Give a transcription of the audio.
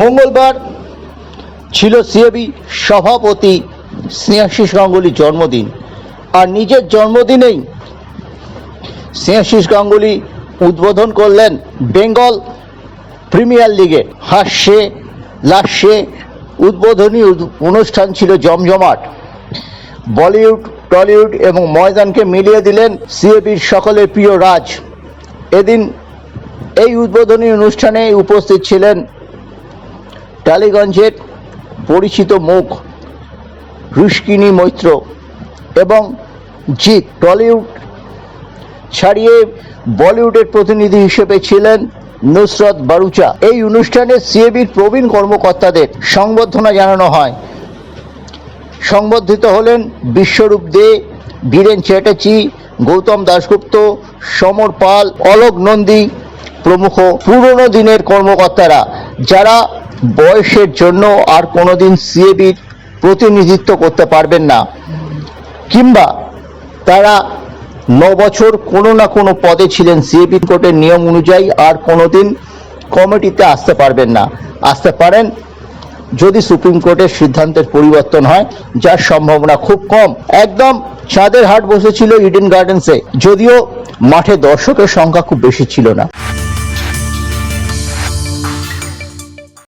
মঙ্গলবার ছিল সিএবি সভাপতি স্নেহাশিস গাঙ্গুলির জন্মদিন। আর নিজের জন্মদিনেই স্নেহাশিস গাঙ্গুলি উদ্বোধন করলেন বেঙ্গল প্রিমিয়ার লিগে। হাস্যে লাস্যে উদ্বোধনী অনুষ্ঠান ছিল জমজমাট। বলিউড, টলিউড এবং ময়দানকে মিলিয়ে দিলেন সিএবির সকলের প্রিয় রাজ। এদিন এই উদ্বোধনী অনুষ্ঠানে উপস্থিত ছিলেন টালিগঞ্জের পরিচিত মুখ, রুশকিনী মৈত্র এবং জিৎ টলিউড ছাড়িয়ে বলিউডের প্রতিনিধি হিসেবে ছিলেন নুসরত বারুচা। এই অনুষ্ঠানে সিএবির প্রবীণ কর্মকর্তাদের সংবর্ধনা জানানো হয়। সংবর্ধিত হলেন বিশ্বরূপ দে, বীরেন চ্যাটার্জি, গৌতম দাশগুপ্ত, সমর পাল, অলোক নন্দী প্রমুখ পুরনো দিনের কর্মকর্তারা, যারা বয়সের জন্য আর কোনোদিন সিএবির প্রতিনিধিত্ব করতে পারবেন না। কিংবা তারা ন বছর কোনো না কোনো পদে ছিলেন সিএপি কোর্টের নিয়ম অনুযায়ী আর কোনোদিন কমিটিতে আসতে পারবেন না। আসতে পারেন যদি সুপ্রিম কোর্টের সিদ্ধান্তের পরিবর্তন হয়, যার সম্ভাবনা খুব কম। একদম চাঁদের হাট বসেছিল ইডেন গার্ডেন্সে, যদিও মাঠে দর্শকের সংখ্যা খুব বেশি ছিল না।